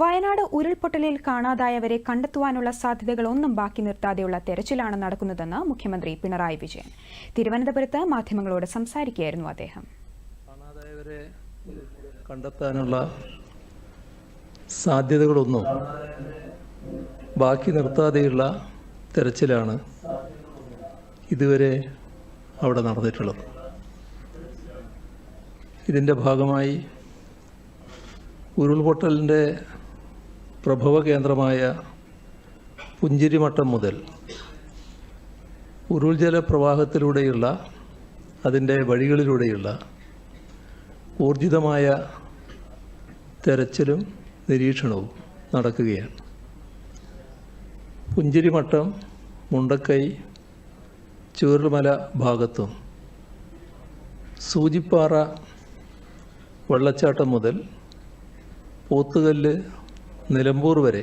വയനാട് ഉരുൾപൊട്ടലിൽ കാണാതായവരെ കണ്ടെത്തുവാനുള്ള സാധ്യതകളൊന്നും ബാക്കി നിർത്താതെയുള്ള തെരച്ചിലാണ് നടക്കുന്നതെന്ന് മുഖ്യമന്ത്രി പിണറായി വിജയൻ. തിരുവനന്തപുരത്ത് മാധ്യമങ്ങളോട് സംസാരിക്കുകയായിരുന്നു അദ്ദേഹം. കാണാതായവരെ കണ്ടെത്താനുള്ള സാധ്യതകളൊന്നും ബാക്കി നിർത്താതെയുള്ള തെരച്ചിലാണ് ഇതുവരെ അവിടെ നടന്നിട്ടുള്ളത്. ഇതിന്റെ ഭാഗമായി ഉരുൾപൊട്ടലിന്റെ പ്രഭവ കേന്ദ്രമായ പുഞ്ചിരിമട്ടം മുതൽ ഉരുൾജല പ്രവാഹത്തിലൂടെയുള്ള അതിന്റെ വഴികളിലൂടെയുള്ള ഊർജിതമായ തെരച്ചിലും നിരീക്ഷണവും നടക്കുകയാണ്. പുഞ്ചിരിമട്ടം മുണ്ടക്കൈ ചൂരൽമല ഭാഗത്തും സൂചിപ്പാറ വെള്ളച്ചാട്ടം മുതൽ പോത്തുകല്ല് നിലമ്പൂർ വരെ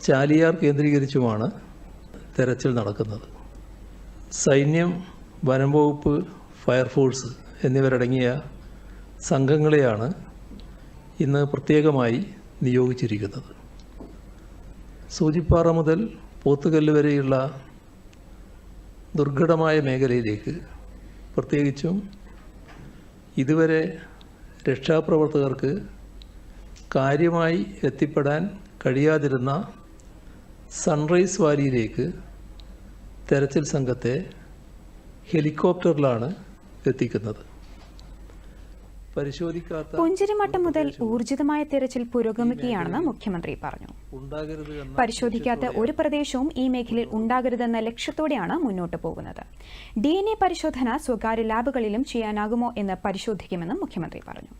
ചാലിയാർ കേന്ദ്രീകരിച്ചുമാണ് തെരച്ചിൽ നടക്കുന്നത്. സൈന്യം വനം വകുപ്പ് ഫയർഫോഴ്സ് എന്നിവരടങ്ങിയ സംഘങ്ങളെയാണ് ഇന്ന് പ്രത്യേകമായി നിയോഗിച്ചിരിക്കുന്നത്. സൂചിപ്പാറ മുതൽ പോത്തുകല്ല് വരെയുള്ള ദുർഘടമായ മേഖലയിലേക്ക് പ്രത്യേകിച്ചും ഇതുവരെ രക്ഷാപ്രവർത്തകർക്ക് കാര്യമായി എത്തിപ്പെടാൻ കഴിയാതിരുന്ന സൺറൈസ് വാലിയിലേക്ക് തെരച്ചിൽ സംഘത്തെ ഹെലികോപ്റ്ററിലാണ് എത്തിക്കുന്നത്. പരിശോധിക്കാത്ത പുഞ്ചിരിമട്ടം മുതൽ ഊർജിതമായ തെരച്ചിൽ പുരോഗമിക്കുകയാണെന്ന് മുഖ്യമന്ത്രി പറഞ്ഞു. പരിശോധിക്കാത്ത ഒരു പ്രദേശവും ഈ മേഖലയിൽ ഉണ്ടാകരുതെന്ന ലക്ഷ്യത്തോടെയാണ് മുന്നോട്ട് പോകുന്നത്. ഡി പരിശോധന സ്വകാര്യ ലാബുകളിലും ചെയ്യാനാകുമോ എന്ന് പരിശോധിക്കുമെന്നും മുഖ്യമന്ത്രി പറഞ്ഞു.